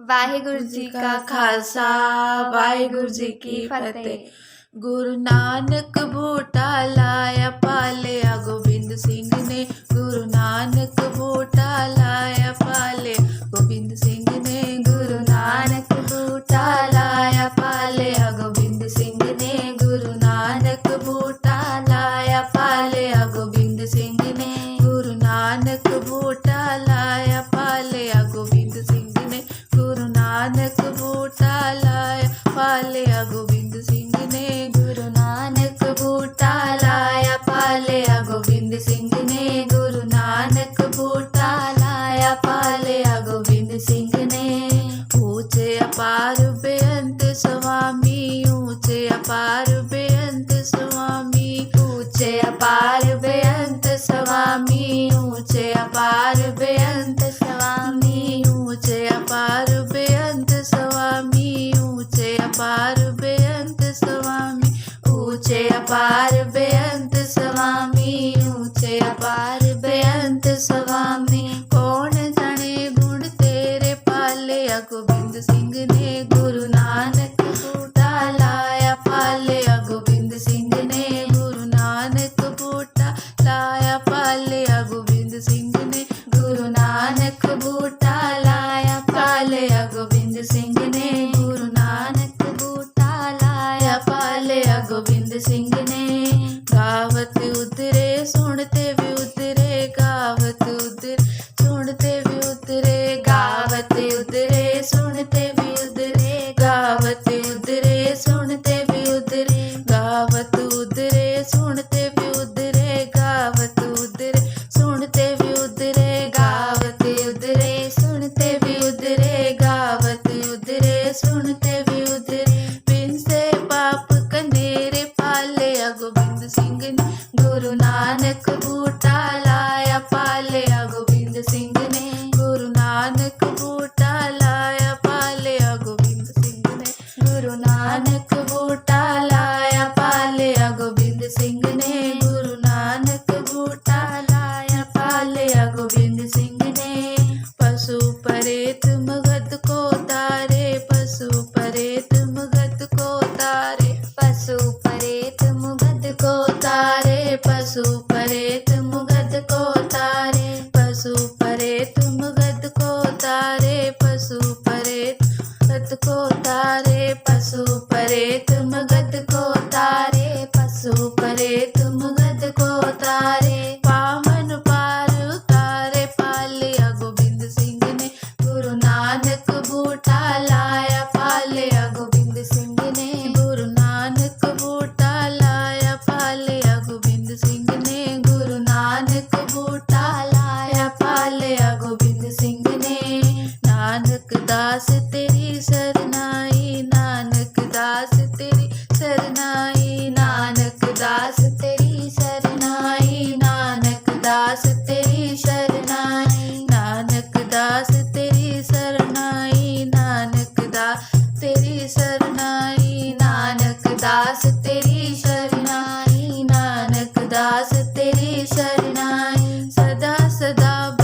ਵਾਹਿਗੁਰੂ ਜੀ ਕਾ ਖਾਲਸਾ ਵਾਹਿਗੁਰੂ ਜੀ ਕੀ ਫਤਿਹ। ਗੁਰੂ ਨਾਨਕ ਭੂਟਾਲਾ ਨਾਨਕ ਬੂਟਾ ਲਾਇਆ ਪਾਲਿਆ ਗੋਬਿੰਦ ਸਿੰਘ ਨੇ ਗੁਰੂ ਨਾਨਕ ਬੂਟਾ ਲਾਇਆ ਪਾਲਿਆ ਗੋਬਿੰਦ ਸਿੰਘ ਨੇ ਗੁਰੂ ਨਾਨਕ ਬੂਟਾ ਲਾਇਆ ਪਾਲਿਆ ਗੋਬਿੰਦ ਸਿੰਘ ਨੇ। ਉੱਚੇ ਅਪਾਰ ਬੇਅੰਤ ਸੁਆਮੀ ਉੱਚੇ ਅਪਾਰ ਬੇਅੰਤ ਸੁਆਮੀ ਉੱਚੇ ਅਪਾਰ ਬੇਅੰਤ ਸੁਆਮੀ ਉੱਚੇ ਅਪਾਰ ਅਪਾਰ ਬੇਅੰਤ ਸਵਾਮੀ ਉੱਚੇ ਅਪਾਰ ਬੇਅੰਤ ਸਵਾਮੀ ਕੌਣ ਜਾਣੇ ਗੁਣ ਤੇਰੇ ਪਾਲੇ ਗੋਬਿੰਦ ਸਿੰਘ ਨੇ तारे पशु परे रथ को तारे ਦਾਸ ਤੇਰੀ ਸਰਨਾਈ ਨਾਨਕ ਦਾਸ ਤੇਰੀ ਸਰਨਾਈ ਨਾਨਕ ਦਾਸ ਤੇਰੀ ਸਰਨਾਈ ਨਾਨਕ ਦਾਸ ਤੇਰੀ ਸਰਨਾਈ ਨਾਨਕ ਦਾਸ ਤੇਰੀ ਸਰਨਾਈ ਨਾਨਕ ਦਾ ਤੇਰੀ ਸਰਨਾਈ ਨਾਨਕ ਦਾਸ ਤੇਰੀ ਸਰਨਾਈ ਨਾਨਕ ਦਾਸ ਤੇਰੀ ਸਰਨਾਈ ਸਦਾ ਸਦਾ